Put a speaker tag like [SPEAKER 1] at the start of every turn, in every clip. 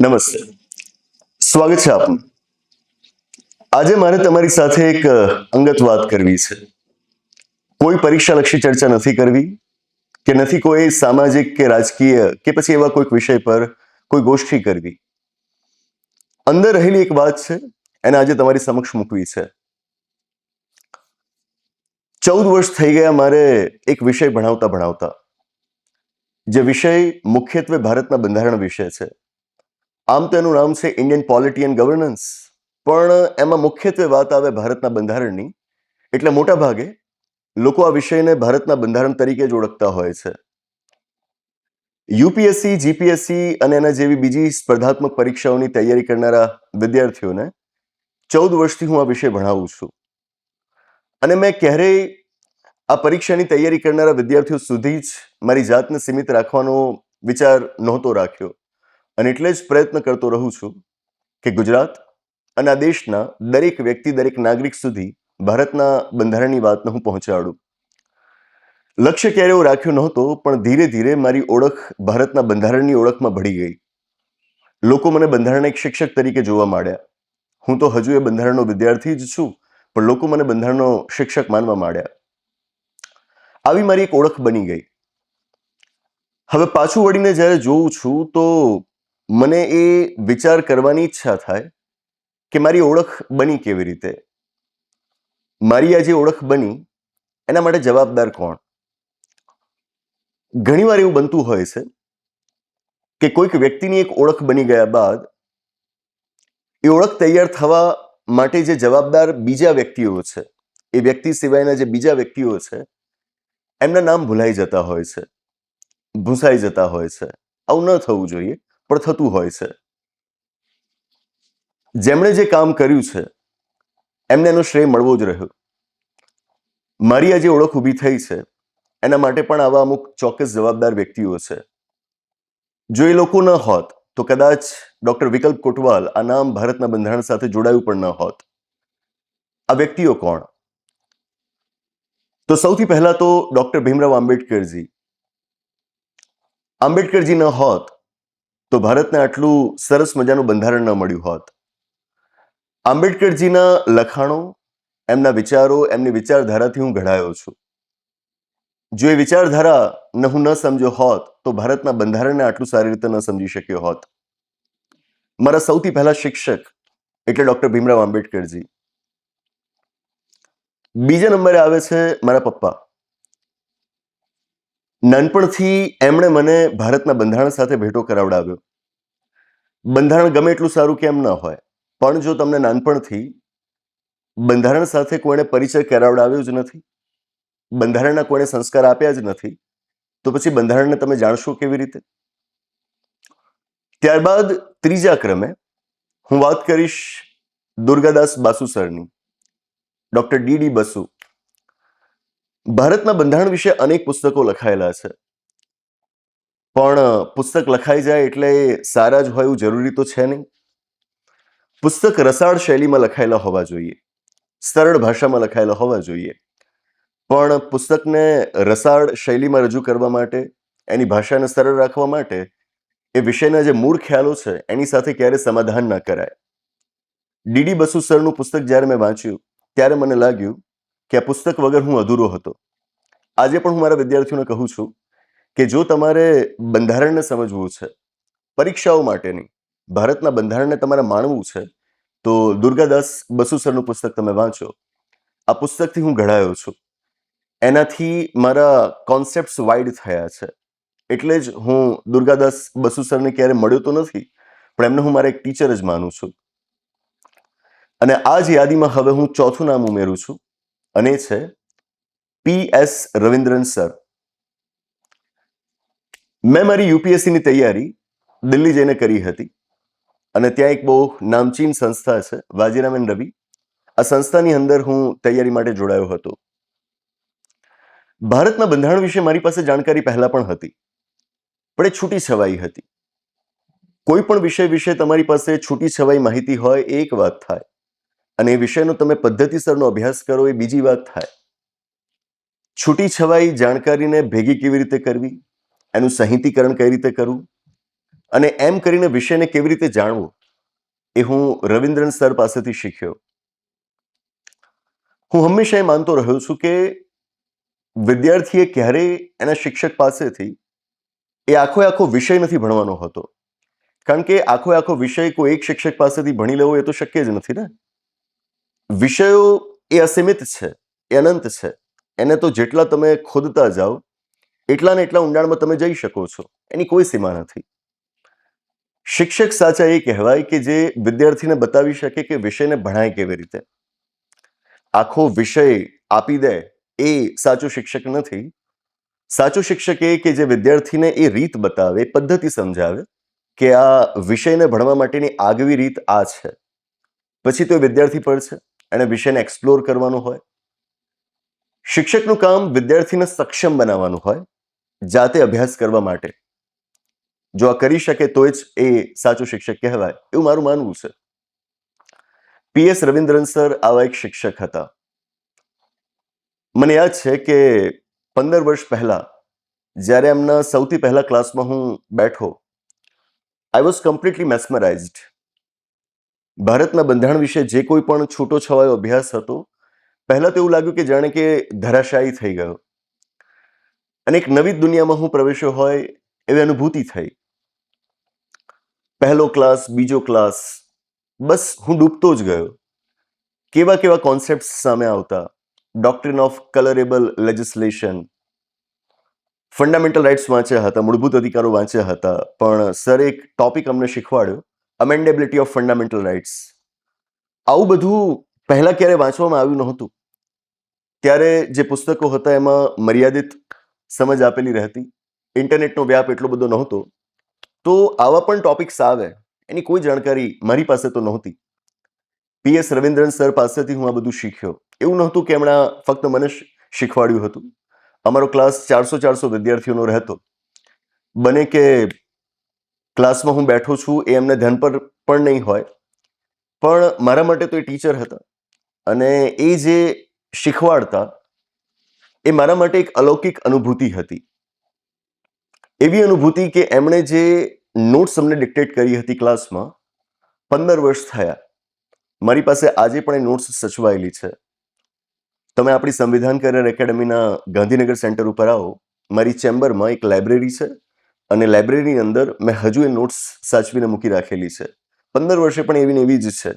[SPEAKER 1] નમસ્તે. સ્વાગત છે આપનું. આજે મારે તમારી સાથે એક અંગત વાત કરવી છે. કોઈ પરીક્ષાલક્ષી ચર્ચા નથી કરવી કે નથી કોઈ સામાજિક કે રાજકીય કે પછી એવા કોઈક વિષય પર કોઈ ગોષ્ઠી કરવી. અંદર રહેલી એક વાત છે, એને આજે તમારી સમક્ષ મૂકવી છે. ચૌદ વર્ષ થઈ ગયા મારે એક વિષય ભણાવતા ભણાવતા. જે વિષય મુખ્યત્વે ભારતના બંધારણ વિશે છે. આમ તો એનું નામ છે ઇન્ડિયન પોલિટી એન્ડ ગવર્નન્સ પણ એમાં મુખ્યત્વે વાત આવે ભારતના બંધારણની. એટલે મોટા ભાગે લોકો આ વિષયને ભારતના બંધારણ તરીકે જ ઓળખતા હોય છે. યુપીએસસી, જીપીએસસી અને એના જેવી બીજી સ્પર્ધાત્મક પરીક્ષાઓની તૈયારી કરનારા વિદ્યાર્થીઓને ચૌદ વર્ષથી હું આ વિષય ભણાવું છું. અને મેં ક્યારેય આ પરીક્ષાની તૈયારી કરનારા વિદ્યાર્થીઓ સુધી જ મારી જાતને સીમિત રાખવાનો વિચાર નહોતો રાખ્યો. અને એટલે જ પ્રયત્ન કરતો રહું છું કે ગુજરાત અને આ દેશના દરેક વ્યક્તિ, દરેક નાગરિક સુધી ભારતના બંધારણની વાતને હું પહોંચાડું. લક્ષ્ય ક્યારે એવો રાખ્યો નહોતો, પણ ધીરે ધીરે મારી ઓળખ ભારતના બંધારણની ઓળખમાં ભળી ગઈ. લોકો મને બંધારણના એક શિક્ષક તરીકે જોવા માંડ્યા. હું તો હજુ એ બંધારણનો વિદ્યાર્થી જ છું, પણ લોકો મને બંધારણનો શિક્ષક માનવા માંડ્યા. આવી મારી એક ઓળખ બની ગઈ. હવે પાછું વળીને જ્યારે જોઉં છું તો મને એ વિચાર કરવાની ઈચ્છા થાય કે મારી ઓળખ બની કેવી રીતે? મારી આ જે ઓળખ બની, એના માટે જવાબદાર કોણ? ઘણીવાર એવું બનતું હોય છે કે કોઈક વ્યક્તિની એક ઓળખ બની ગયા બાદ એ ઓળખ તૈયાર થવા માટે જે જવાબદાર બીજા વ્યક્તિઓ છે, એ વ્યક્તિ સિવાયના જે બીજા વ્યક્તિઓ છે, એમના નામ ભૂલાઈ જતા હોય છે, ભૂસાઈ જતા હોય છે. આવું ન થવું જોઈએ. પણ થતું હોય છે. જેમણે જે કામ કર્યું છે, એમને એનો શ્રેય મળવો જ રહ્યો. મારી આ જે ઓળખ ઊભી થઈ છે, એના માટે પણ આવા અમુક ચોક્કસ જવાબદાર વ્યક્તિઓ છે. જો એ લોકો ન હોત, તો કદાચ ડોક્ટર વિકલ્પ કોટવાલ આ નામ ભારતના બંધારણ સાથે જોડાયું પણ ન હોત. આ વ્યક્તિઓ કોણ? તો સૌથી પહેલા તો ડોક્ટર ભીમરાવ આંબેડકરજી. આંબેડકરજી ન હોત તો ભારતને આટલું સરસ મજાનું બંધારણ ન મળ્યું હોત. આંબેડકરજીના લખાણો, એમના વિચારો, એમની વિચારધારાથી હું ઘડાયો છું. જો એ વિચારધારા ને હું ન સમજ્યો હોત, તો ભારતના બંધારણને આટલું સારી રીતે ન સમજી શક્યો હોત. મારા સૌથી પહેલા શિક્ષક એટલે ડોક્ટર ભીમરાવ આંબેડકરજી. બીજા નંબરે આવે છે મારા પપ્પા. નાનપણથી એમણે મને ભારતના બંધારણ સાથે ભેટો કરાવડાવ્યો. બંધારણ ગમે એટલું સારું કેમ ન હોય, પણ જો તમને નાનપણથી બંધારણ સાથે કોઈને પરિચય કરાવડાવ્યો જ નથી, બંધારણના કોઈને સંસ્કાર આપ્યા જ નથી, તો પછી બંધારણને તમે જાણશો કેવી રીતે? ત્યારબાદ ત્રીજા ક્રમે હું વાત કરીશ દુર્ગાદાસ બાસુ સરની ડોક્ટર ડી ડી બસુ ભારતના બંધારણ વિશે અનેક પુસ્તકો લખાયેલા છે. પણ પુસ્તક લખાઈ જાય એટલે સારા જ હોય એવું જરૂરી તો છે નહીં. પુસ્તક રસાળ શૈલીમાં લખાયેલા હોવા જોઈએ. સરળ ભાષામાં લખાયેલા હોવા જોઈએ. પણ, પુસ્તકને રસાળ શૈલીમાં રજૂ કરવા માટે, એની ભાષાને સરળ રાખવા માટે, એ વિષયના જે મૂળ ખ્યાલો છે, એની સાથે ક્યારે સમાધાન ના કરાય. ડીડી બસુ સરનું પુસ્તક જ્યારે મેં વાંચ્યું, ત્યારે મને લાગ્યું કે આ પુસ્તક વગર હું અધૂરો હતો. આજે પણ હું મારા વિદ્યાર્થીઓને કહું છું કે જો તમારે બંધારણને સમજવું છે, પરીક્ષાઓ માટેની, ભારતના બંધારણને તમારે માણવું છે, તો દુર્ગાદાસ બસુસરનું પુસ્તક તમે વાંચો. આ પુસ્તકથી હું ઘડાયો છું. એનાથી મારા કોન્સેપ્ટ્સ વાઇડ થયા છે. એટલે જ હું દુર્ગાદાસ બસુસરને ક્યારે મળ્યો તો નથી, પણ એમને હું મારા એક ટીચર જ માનું છું. અને આ જ યાદીમાં હવે હું ચોથું નામ ઉમેરું છું. અને છે પી એસ રવિન્દ્રન સર. મેં મારી યુપીએસસીની તૈયારી દિલ્હી જઈને કરી હતી અને ત્યાં એક બહુ નામચીન સંસ્થા છે વાજીરામન રવિ. આ સંસ્થાની અંદર હું તૈયારી માટે જોડાયો હતો. ભારતના બંધારણ વિશે મારી પાસે જાણકારી પહેલા પણ હતી, પણ એ છૂટી છવાઈ હતી. કોઈ પણ વિષય વિશે તમારી પાસે છૂટી છવાઈ માહિતી હોય, એક વાત થાય. અને એ વિષયનો તમે પદ્ધતિસરનો અભ્યાસ કરો, એ બીજી વાત થાય. છૂટી છવાઈ જાણકારીને ભેગી કેવી રીતે કરવી? એનું સંહિતીકરણ કઈ રીતે કરવું? અને એમ કરીને વિષયને કેવી રીતે જાણવું? એ હું રવિન્દ્રન સર પાસેથી શીખ્યો. હું હંમેશા એ માનતો રહ્યો છું કે વિદ્યાર્થીએ ક્યારેય એના શિક્ષક પાસેથી એ આખો આખો વિષય નથી ભણવાનો હોતો. કારણ કે આખો આખો વિષય કોઈ એક શિક્ષક પાસેથી ભણી લેવો એ તો શક્ય જ નથી ને? વિષયો એ અસીમિત છે, એ અનંત છે. એને તો જેટલા તમે ખોદતા જાઓ, એટલા ને એટલા ઊંડાણમાં તમે જઈ શકો છો. એની કોઈ સીમા નથી. શિક્ષક સાચા એ કહેવાય કે જે વિદ્યાર્થીને બતાવી શકે કે વિષયને ભણાય કેવી રીતે. આખો વિષય આપી દે એ સાચો શિક્ષક નથી. સાચો શિક્ષક એ કે જે વિદ્યાર્થીને એ રીત બતાવે, પદ્ધતિ સમજાવે કે આ વિષયને ભણવા માટેની આગવી રીત આ છે. પછી તો વિદ્યાર્થી પર છે. એણે વિષયને એક્સપ્લોર કરવાનું હોય. શિક્ષકનું કામ વિદ્યાર્થીને સક્ષમ બનાવવાનું હોય, જાતે અભ્યાસ કરવા માટે. જો આ કરી શકે તો જ એ સાચો શિક્ષક કહેવાય, એવું મારું માનવું છે. પીએસ રવિન્દ્રન સર આવા એક શિક્ષક હતા. મને યાદ છે કે પંદર વર્ષ પહેલા, જ્યારે એમના સૌથી પહેલા ક્લાસમાં હું બેઠો આઈ વોઝ કમ્પ્લીટલી મેસ્મરાઇઝડ ભારતના બંધારણ વિશે જે કોઈ પણ છૂટો છવાયો અભ્યાસ હતો, પહેલા તો એવું લાગ્યું કે જાણે કે ધરાશાયી થઈ ગયો. અને એક નવી દુનિયામાં હું પ્રવેશ્યો હોય એવી અનુભૂતિ થઈ. પહેલો ક્લાસ, બીજો ક્લાસ, બસ હું ડૂબતો જ ગયો. કેવા કેવા કોન્સેપ્ટ સામે આવતા. Doctrine of colourable legislation fundamental rights વાંચ્યા હતા, મૂળભૂત અધિકારો વાંચ્યા હતા, પણ સર એક ટોપિક અમને શીખવાડ્યો. અમેન્ડેબિલિટી ઓફ ફંડામેન્ટલ રાઇટ્સ આવું બધું પહેલાં ક્યારે વાંચવામાં આવ્યું નહોતું? ત્યારે જે પુસ્તકો હતા એમાં મર્યાદિત સમજ આપેલી રહેતી. ઇન્ટરનેટનો વ્યાપ એટલો બધો નહોતો. તો આવા પણ ટોપિક્સ આવે, એની કોઈ જાણકારી મારી પાસે તો નહોતી. પીએસ રવિન્દ્રન સર પાસેથી હું આ બધું શીખ્યો. એવું નહોતું કે એમણે ફક્ત મને શીખવાડ્યું હતું. અમારો ક્લાસ ચારસો ચારસો વિદ્યાર્થીઓનો રહેતો. બને કે ક્લાસમાં હું બેઠો છું એ એમને ધ્યાન પર પણ નહીં હોય. પણ મારા માટે તો એ ટીચર હતા અને એ જે શીખવાડતા એ મારા માટે એક અલૌકિક અનુભૂતિ હતી. એવી અનુભૂતિ કે એમણે જે નોટ્સ અમને ડિક્ટેટ કરી હતી ક્લાસમાં, પંદર વર્ષ થયા. મારી પાસે આજે પણ એ નોટ્સ સચવાયેલી છે. તમે આપણી સંવિધાન કરિયર એકેડમીના ગાંધીનગર સેન્ટર ઉપર આવો. મારી ચેમ્બરમાં એક લાઇબ્રેરી છે. અને લાઇબ્રેરીની અંદર મેં હજુ એ નોટ્સ સાચવીને મૂકી રાખેલી છે. પંદર વર્ષે પણ એવી ને એવી જ છે.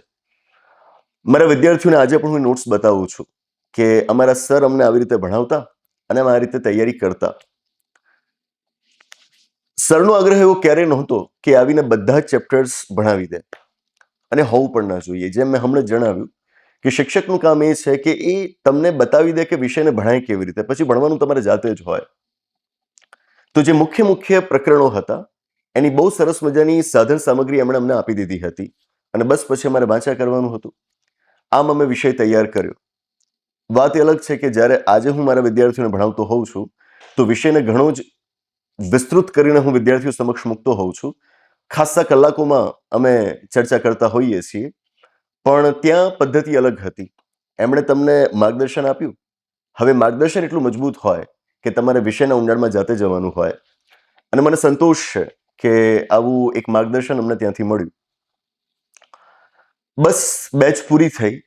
[SPEAKER 1] મારા વિદ્યાર્થીઓને આજે પણ હું નોટ્સ બતાવું છું કે અમારા સર અમને આવી રીતે ભણાવતા અને અમે આ રીતે તૈયારી કરતા. સરનો આગ્રહ એવો ક્યારેય નહોતો કે આવીને બધા જ ચેપ્ટર્સ ભણાવી દે. અને હોવું પણ ના જોઈએ. જેમ મેં હમણાં જણાવ્યું કે શિક્ષકનું કામ એ છે કે એ તમને બતાવી દે કે વિષયને ભણાય કેવી રીતે. પછી ભણવાનું તમારે જાતે જ હોય. તો જે મુખ્ય મુખ્ય પ્રકરણો હતા, એની બહુ સરસ મજાની સાધન સામગ્રી એમણે અમને આપી દીધી હતી. અને બસ પછી અમારે વાંચા કરવાનું હતું. આમ અમે વિષય તૈયાર કર્યો. વાત અલગ છે કે જ્યારે આજે હું મારા વિદ્યાર્થીઓને ભણાવતો હોઉં છું, તો વિષયને ઘણો જ વિસ્તૃત કરીને હું વિદ્યાર્થીઓ સમક્ષ મૂકતો હોઉં છું. ખાસા કલાકોમાં અમે ચર્ચા કરતા હોઈએ છીએ. પણ ત્યાં પદ્ધતિ અલગ હતી. એમણે તમને માર્ગદર્શન આપ્યું. હવે માર્ગદર્શન એટલું મજબૂત હોય કે તમારે વિષયના ઊંડાણમાં જાતે જવાનું હોય. અને મને સંતોષ છે કે આવું એક માર્ગદર્શન અમને ત્યાંથી મળ્યું. બસ બેચ પૂરી થઈ.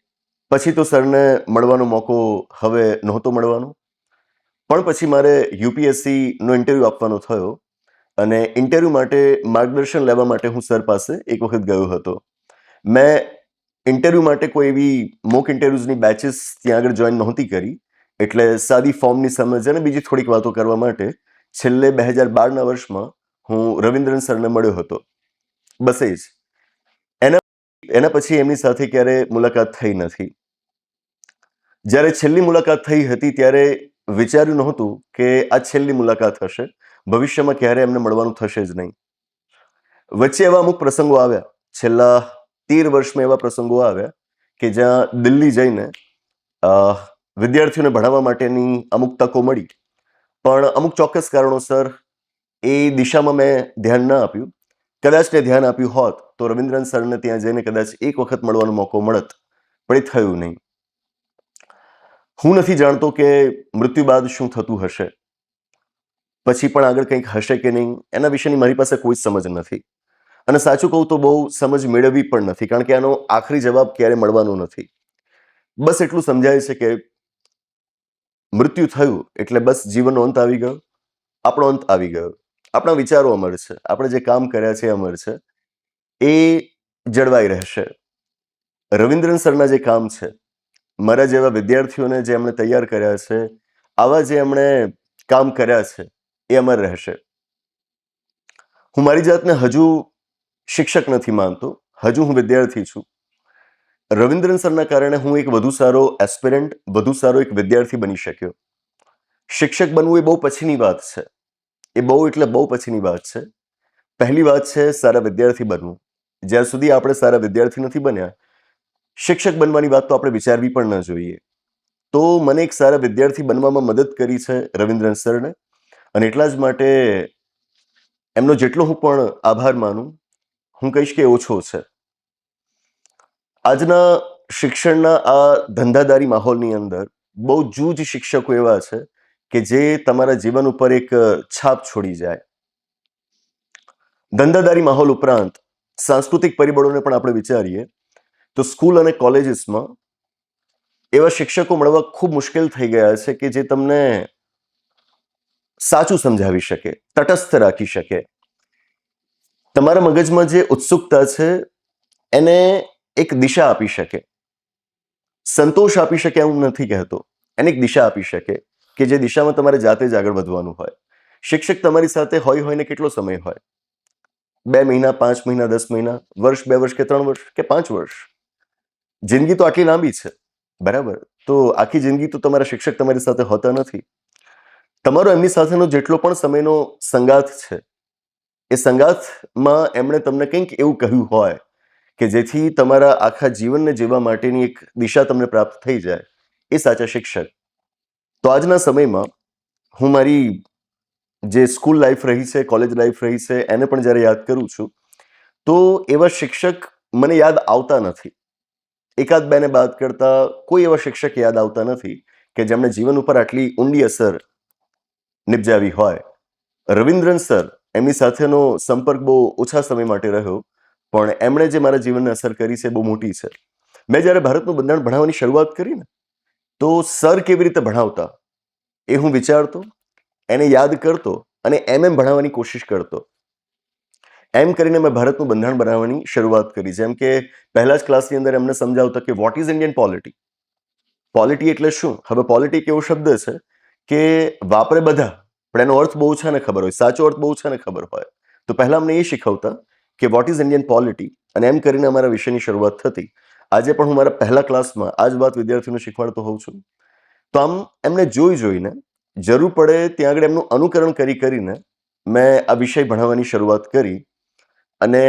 [SPEAKER 1] પછી તો સરને મળવાનો મોકો હવે નહોતો મળવાનો. પણ પછી મારે યુપીએસસીનો ઇન્ટરવ્યૂ આપવાનો થયો. અને ઇન્ટરવ્યૂ માટે માર્ગદર્શન લેવા માટે હું સર પાસે એક વખત ગયો હતો. મેં ઇન્ટરવ્યૂ માટે કોઈ એવી મોક ઇન્ટરવ્યૂઝની બેચીસ ત્યાં આગળ જોઈન નહોતી કરી. એટલે સાદી ફોર્મની સમજ અને બીજી થોડીક વાતો કરવા માટે છેલ્લે બે હજાર બારના વર્ષમાં હું રવિન્દ્રન સરને મળ્યો હતો. બસ એ જ. એના એના પછી એમની સાથે ક્યારે મુલાકાત થઈ નથી. જ્યારે છેલ્લી મુલાકાત થઈ હતી ત્યારે વિચાર્યું નહોતું કે આ છેલ્લી મુલાકાત હશે. ભવિષ્યમાં ક્યારે એમને મળવાનું થશે જ નહીં. વચ્ચે એવા અમુક પ્રસંગો આવ્યા. છેલ્લા તેર વર્ષમાં એવા પ્રસંગો આવ્યા કે જ્યાં દિલ્હી જઈને વિદ્યાર્થીઓને ભણાવવા માટેની અમુક તકો મળી. પણ અમુક ચોક્કસ કારણોસર એ દિશામાં મેં ધ્યાન ન આપ્યું. કદાચ મેં ધ્યાન આપ્યું હોત તો રવિન્દ્રન સરને ત્યાં જઈને કદાચ એક વખત મળવાનો મોકો મળત, પણ એ થયું નહીં. હું નથી જાણતો કે મૃત્યુ બાદ શું થતું હશે. પછી પણ આગળ કંઈક હશે કે નહીં, એના વિશેની મારી પાસે કોઈ સમજ નથી. અને સાચું કહું તો બહુ સમજ મેળવવી પણ નથી, કારણ કે આનો આખરી જવાબ ક્યારે મળવાનો નથી. બસ એટલું સમજાય છે કે મૃત્યુ થયું એટલે બસ જીવનનો અંત આવી ગયો. આપણો અંત આવી ગયો. આપણા વિચારો અમર છે. આપણે જે કામ કર્યા છે અમર છે. એ જળવાઈ રહેશે. રવિન્દ્રન સરના જે કામ છે, મારા જેવા વિદ્યાર્થીઓને જે એમણે તૈયાર કર્યા છે, આવા જે એમણે કામ કર્યા છે, એ અમર રહેશે. હું મારી જાતને હજુ શિક્ષક નથી માનતો. હજુ હું વિદ્યાર્થી છું. રવિન્દ્રન સરના કારણે હું એક વધુ સારો એસ્પિરન્ટ વધુ સારો એક વિદ્યાર્થી બની શક્યો. શિક્ષક બનવું એ બહુ પછીની વાત છે. એ બહુ એટલે બહુ પછીની વાત છે. પહેલી વાત છે સારા વિદ્યાર્થી બનવું. જ્યાં સુધી આપણે સારા વિદ્યાર્થી નથી બન્યા, શિક્ષક બનવાની વાત તો આપણે વિચારવી પણ ન જોઈએ. તો મને એક સારા વિદ્યાર્થી બનવામાં મદદ કરી છે રવિન્દ્રન સરને. અને એટલા જ માટે એમનો જેટલો હું પણ આભાર માનું, હું કહીશ કે ઓછો છે. આજના શિક્ષણના આ ધંધાદારી માહોલની અંદર બહુ જૂજ શિક્ષકો એવા છે કે જે તમારા જીવન ઉપર એક છાપ છોડી જાય. ધંધાદારી માહોલ ઉપરાંત સાંસ્કૃતિક પરિબળોને પણ આપણે વિચારીએ, તો સ્કૂલ અને કોલેજીસમાં એવા શિક્ષકો મળવા ખૂબ મુશ્કેલ થઈ ગયા છે કે જે તમને સાચું સમજાવી શકે, તટસ્થ રાખી શકે. તમારા મગજમાં જે ઉત્સુકતા છે, એને એક દિશા આપી શકે. સંતોષ આપી શકે હું નથી કહેતો. એને એક દિશા આપી શકે કે જે દિશામાં તમારે જાતે જ આગળ વધવાનું હોય. શિક્ષક તમારી સાથે હોય હોય ને કેટલો સમય હોય? બે મહિના, પાંચ મહિના, દસ મહિના, વર્ષ, બે વર્ષ કે ત્રણ વર્ષ કે પાંચ વર્ષ? જિંદગી તો આટલી લાંબી છે. બરાબર? તો આખી જિંદગી તો તમારા શિક્ષક તમારી સાથે હોતા નથી. તમારો એમની સાથેનો જેટલો પણ સમયનો સંગાથ છે, એ સંગાથમાં એમણે તમને કંઈક એવું કહ્યું હોય કે જેથી તમારા આખા જીવનને જીવવા માટેની એક દિશા તમને પ્રાપ્ત થઈ જાય, એ સાચા શિક્ષક. તો આજના સમયમાં હું મારી જે સ્કૂલ લાઈફ રહી છે, કોલેજ લાઈફ રહી છે, એને પણ જ્યારે યાદ કરું છું, તો એવા શિક્ષક મને યાદ આવતા નથી. એકાદ બેને બાદ કરતા કોઈ એવા શિક્ષક યાદ આવતા નથી કે જેમણે જીવન ઉપર આટલી ઊંડી અસર નિપજાવી હોય. રવિન્દ્રન સર એમની સાથેનો સંપર્ક બહુ ઓછા સમય માટે રહ્યો. પણ એમણે જે મારા જીવનને અસર કરી છે બહુ મોટી છે. મેં જ્યારે ભારતનું બંધારણ ભણાવવાની શરૂઆત કરી ને, તો સર કેવી રીતે ભણાવતા? એ હું વિચારતો, એને યાદ કરતો અને એમ એમ ભણાવવાની કોશિશ કરતો. એમ કરીને મેં ભારતનું બંધારણ બનાવવાની શરૂઆત કરી. જેમ કે પહેલા જ ક્લાસની અંદર એમને સમજાવતા કે what is Indian polity polity એટલે શું? હવે પોલિટી એવો શબ્દ છે કે વાપરે બધા, પણ એનો અર્થ બહુ ઓછાને ખબર હોય, સાચો અર્થ બહુ ઓછાને ખબર હોય. તો પહેલા અમને એ શીખવતા કે વોટ ઇઝ ઇન્ડિયન પોલિટી અને એમ કરીને અમારા વિષયની શરૂઆત થતી. આજે પણ હું મારા પહેલા ક્લાસમાં આ જ વાત વિદ્યાર્થીઓને શીખવાડતો હોઉં છું. તો આમ એમને જોઈ જોઈને જરૂર પડે ત્યાં આગળ એમનું અનુકરણ કરી કરીને મેં આ વિષય ભણાવવાની શરૂઆત કરી. અને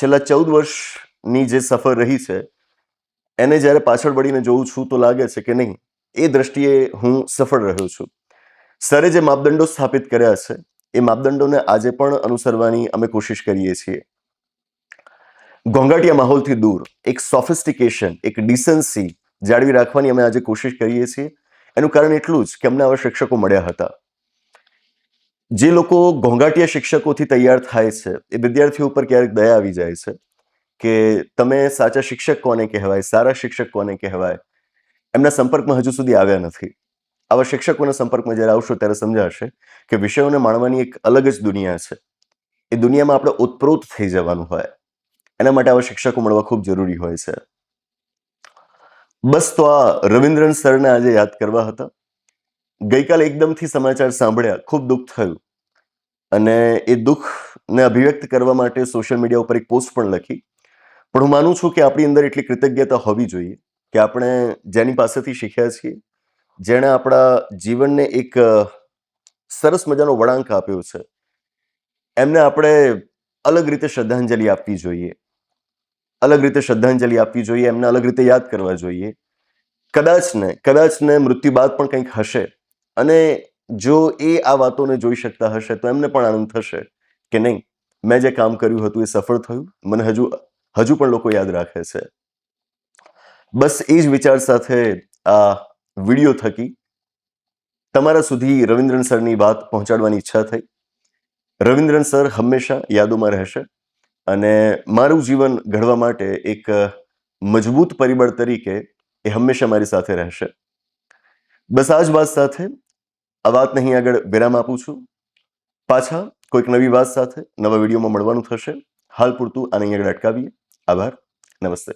[SPEAKER 1] છેલ્લા ચૌદ વર્ષની જે સફર રહી છે, એને જ્યારે પાછળ વળીને જોઉં છું તો લાગે છે કે નહીં, એ દ્રષ્ટિએ હું સફળ રહ્યો છું. સરે જે માપદંડો સ્થાપિત કર્યા છે, એ માપદંડોને આજે પણ અનુસરવાની અમે કોશિશ કરીએ છીએ. ઘોંઘાટિયા માહોલથી દૂર, એક સોફિસ્ટિકેશન એક ડિસન્સી જાળવી રાખવાની અમે આજે કોશિશ કરીએ છીએ. એનું કારણ એટલું જ કે અમને આવા શિક્ષકો મળ્યા હતા. જે લોકો ઘોંઘાટિયા શિક્ષકોથી તૈયાર થાય છે, એ વિદ્યાર્થીઓ ઉપર ક્યારેક દયા આવી જાય છે કે તમે સાચા શિક્ષક કોને કહેવાય, સારા શિક્ષક કોને કહેવાય? એમના સંપર્કમાં હજુ સુધી આવ્યા નથી. આવા શિક્ષકોના સંપર્કમાં જ્યારે આવશો ત્યારે સમજાશે કે વિષયોને માણવાની એક અલગ જ દુનિયા છે. એ દુનિયામાં આપણે ઉત્પ્રોત થઈ જવાનું હોય. એના માટે આવા શિક્ષકો મળવા ખૂબ જરૂરી હોય છે. બસ તો આ રવિન્દ્રન સરને આજે યાદ કરવા હતા. ગઈકાલે એકદમથી સમાચાર સાંભળ્યા, ખૂબ દુઃખ થયું. અને એ દુઃખને અભિવ્યક્ત કરવા માટે સોશિયલ મીડિયા ઉપર એક પોસ્ટ પણ લખી. પણ હું માનું છું કે આપણી અંદર એટલી કૃતજ્ઞતા હોવી જોઈએ કે આપણે જેની પાસેથી શીખ્યા છીએ, જેણે આપણા જીવનને એક સરસ મજાનો વળાંક આપ્યો છે. એમને આપણે અલગ રીતે શ્રદ્ધાંજલિ આપવી જોઈએ. અલગ રીતે શ્રદ્ધાંજલિ આપવી જોઈએ, એમને અલગ રીતે યાદ કરવા જોઈએ. કદાચ ને કદાચ ને મૃત્યુ બાદ પણ કંઈક હશે અને જો એ આ વાતોને જોઈ શકતા હશે તો એમને પણ આનંદ થશે કે નહીં, મેં જે કામ કર્યું હતું એ સફળ થયું, મને હજુ હજુ પણ લોકો યાદ રાખે છે. બસ એ જ વિચાર સાથે આ વીડિયો થકી તમારા સુધી રવિન્દ્રન સરની વાત પહોંચાડવાની ઈચ્છા થઈ. રવિન્દ્રન સર હંમેશા યાદોમાં રહેશે. અને મારું જીવન ઘડવા માટે એક મજબૂત પરિબળ તરીકે એ હંમેશા મારી સાથે રહેશે. બસ આ જ વાત સાથે, આ વાતને અહીં આગળ વિરામ આપું છું. પાછા કોઈક નવી વાત સાથે નવા વિડીયોમાં મળવાનું થશે. હાલ પૂરતું આને અહીં આગળ અટકાવીએ. આભાર. નમસ્તે.